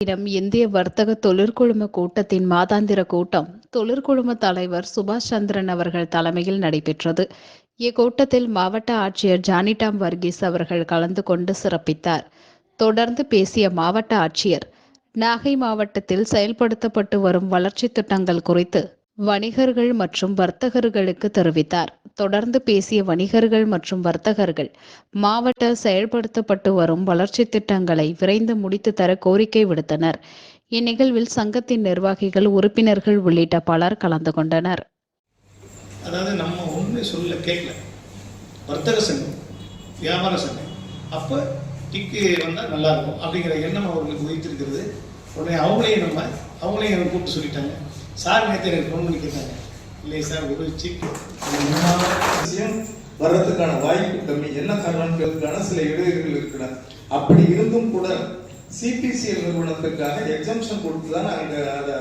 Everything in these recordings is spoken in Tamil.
இடம் இந்திய வர்த்தக தொழிற்குழும கூட்டத்தின் மாதாந்திர கூட்டம். தொழிற்குழும தலைவர் சுபாஷ் சந்திரன் அவர்கள் தலைமையில் நடைபெற்றது. இக்கூட்டத்தில் மாவட்ட ஆட்சியர் ஜானிடாம் வர்கீஸ் அவர்கள் கலந்து கொண்டு சிறப்பித்தார். தொடர்ந்து பேசிய மாவட்ட ஆட்சியர் நாகை மாவட்டத்தில் செயல்படுத்தப்பட்டு வரும் வளர்ச்சி திட்டங்கள் குறித்து வணிகர்கள் மற்றும் வர்த்தகர்களுக்கு தெரிவித்தார். தொடர்ந்து பேசிய வணிகர்கள் மற்றும் வர்த்தகர்கள் மாவட்ட செயல்படுத்தப்பட்டு வரும் வளர்ச்சி திட்டங்களை விரைந்து முடித்து தர கோரிக்கை விடுத்தனர். இந்நிகழ்வில் சங்கத்தின் நிர்வாகிகள் உறுப்பினர்கள் உள்ளிட்ட பலர் கலந்து கொண்டனர். அதாவது நம்ம ஒன்றுமே சொல்ல கேட்கல வர்த்தக சங்கம் வியாபார சங்கம் அப்போ டிக்கு வந்தால் நல்லா இருக்கும் அப்படிங்கிற எண்ணம் அவர்களுக்கு உயிர்த்திருக்கிறது உடனே அவங்களையும் நம்ம அவங்களையும் கூப்பிட்டு சொல்லிட்டாங்க. சார் நேற்று எனக்கு ஃபோன் பண்ணி கேட்டாங்க. இல்லை சார் ஒரு விஷயம் வர்றதுக்கான வாய்ப்பு கம்மி. என்ன காரணம்ன்றதுக்கான சில இடையூறுகள் இருக்கிறார் அப்படி இருந்தும் கூட சிபிசிஎல் நிறுவனத்துக்காக எக்ஸம்ஷன் கொடுத்து தான் அங்கே அதை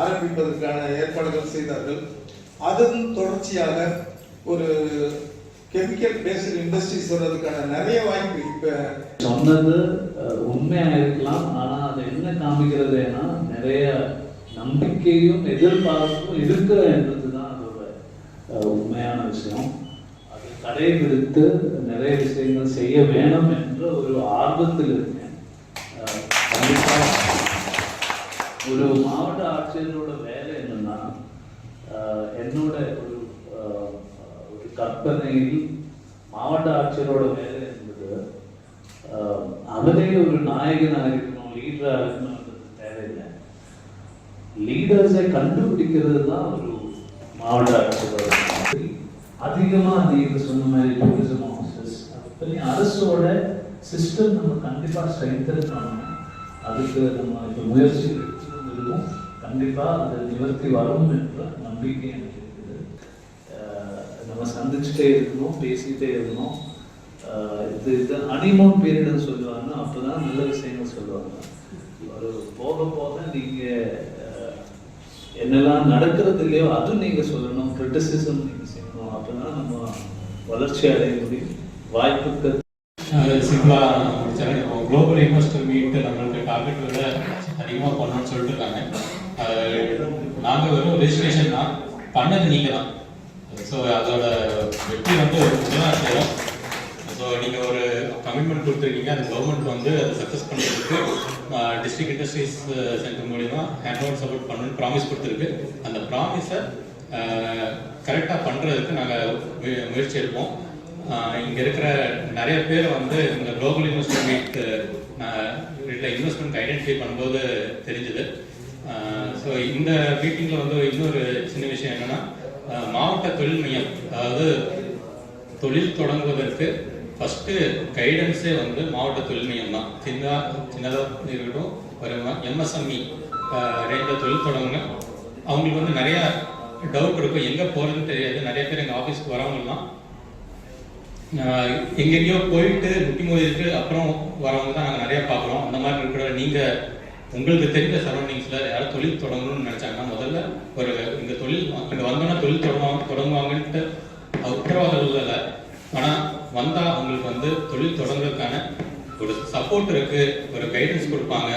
ஆரம்பிப்பதற்கான ஏற்பாடுகள் செய்தார்கள். அதன் தொடர்ச்சியாக ஒரு கெமிக்கல் பேஸ்டு இண்டஸ்ட்ரீஸ் வர்றதுக்கான நிறைய வாய்ப்பு இப்போ சொன்னது உண்மையாக இருக்கலாம். ஆனால் அது என்ன காமிக்கிறதுனா நிறைய நம்பிக்கையும் எதிர்பார்ப்பும் இருக்கிற என்பது தான் அதோட உண்மையான விஷயம். அது கடைபிடித்து நிறைய விஷயங்கள் செய்ய வேணும் என்ற ஒரு ஆர்வத்தில் இருக்கேன். கண்டிப்பாக ஒரு மாவட்ட ஆட்சியரோட வேலை என்னன்னா என்னோட ஒரு ஒரு கற்பனையில் மாவட்ட ஆட்சியரோட வேலை என்பது அவரே ஒரு நாயகனாக இருக்கணும் லீடராக இருக்கணும் லீடர்ஸை கண்டுபிடிக்கிறது தான் ஒரு மாவட்ட அதிகமாக அது நீங்கள் சொன்ன மாதிரி டூரிசம் ஆஃபீஸர்ஸ் அப்படி அரசோட சிஸ்டம் நம்ம கண்டிப்பாக ஸ்ட்ரென்தன் பண்ணணும். அதுக்கு நம்ம இப்போ முயற்சி எடுத்து கண்டிப்பாக கண்டிப்பா அது நிவர்த்தி வரும் என்ற நம்பிக்கை எனக்கு இருக்குது. நம்ம சந்திச்சுட்டே இருக்கணும் பேசிகிட்டே இருக்கணும் இது இது இது ஹனிமூன் பீரியட்னு சொல்லுவாங்க. அப்பதான் நல்ல விஷயங்கள் சொல்லுவாங்க. ஒரு போக போக நீங்கள் என்னெல்லாம் நடக்கிறது இல்லையோ அதுவும் நீங்கள் சொல்லணும். கிரிட்டிசிசம் நீங்கள் செய்யணும். அப்படின்னா நம்ம வளர்ச்சி அடைய முடியும். வாய்ப்புக்கு சிம்பிளாக முடிச்சாங்க இப்போ குளோபல் இன்வெஸ்டர் மீட் நம்மளுக்கு டார்கெட் விட அதிகமாக பண்ணணும்னு சொல்லிட்டு இருக்காங்க. நாங்கள் வெறும் ரெஜிஸ்ட்ரேஷன் தான். பண்ணது நீங்கள் தான் ஸோ அதோட வெற்றி வந்து ஒரு சேரும். ஸோ கமிட்மெண்ட் கொடுத்துருக்கீங்க அந்த கவர்மெண்ட் வந்து அதை சக்ஸஸ் பண்ணுறதுக்கு டிஸ்ட்ரிக்ட் இண்டஸ்ட்ரீஸ் சென்டர் மூலிமா ஹேண்ட் ஓவர் சப்போர்ட் பண்ணணும்னு ப்ராமிஸ் கொடுத்துருக்கு. அந்த ப்ராமிஸை கரெக்டாக பண்ணுறதுக்கு நாங்கள் முயற்சி எடுப்போம். இங்கே இருக்கிற நிறைய பேர் வந்து இந்த குளோபல் இன்வெஸ்ட்மெண்ட் மீட் இதில் இன்வெஸ்ட்மெண்ட் ஐடென்டிஃபை பண்ணும்போது தெரிஞ்சுது. ஸோ இந்த மீட்டிங்கில் வந்து இன்னொரு சின்ன விஷயம் என்னென்னா மாவட்ட தொழில் மையம் அதாவது தொழில் தொடங்குவதற்கு ஃபஸ்ட்டு கைடன்ஸே வந்து மாவட்ட தொழில் மையம் தான் சின்ன சின்னதாக இருக்கட்டும் ஒரு எம்எஸ்எம்இ ரேஞ்சில் தொழில் தொடங்க அவங்களுக்கு வந்து நிறையா டவுட் இருக்கும். எங்கே போகிறதுன்னு தெரியாது. நிறைய பேர் எங்கள் ஆஃபீஸ்க்கு வரவங்கலாம் எங்கெங்கேயோ போயிட்டு முட்டி மோதிட்டு அப்புறம் வரவங்க தான் நாங்கள் நிறையா பார்க்குறோம். அந்த மாதிரி இருக்கிற நீங்கள் உங்களுக்கு தெரிஞ்ச சரௌண்டிங்ஸில் யாரும் தொழில் தொடங்கணும்னு நினச்சாங்கன்னா முதல்ல ஒரு இந்த தொழில் இங்கே வந்தோன்னா தொழில் தொடங்குவாங்க தொடங்குவாங்கன்ட்டு உத்தரவாதம் இல்லை. ஆனால் வந்தால் அவங்களுக்கு வந்து தொழில் தொடங்குறதுக்கான ஒரு சப்போர்ட் இருக்கு ஒரு கைடன்ஸ் கொடுப்பாங்க.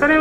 சரி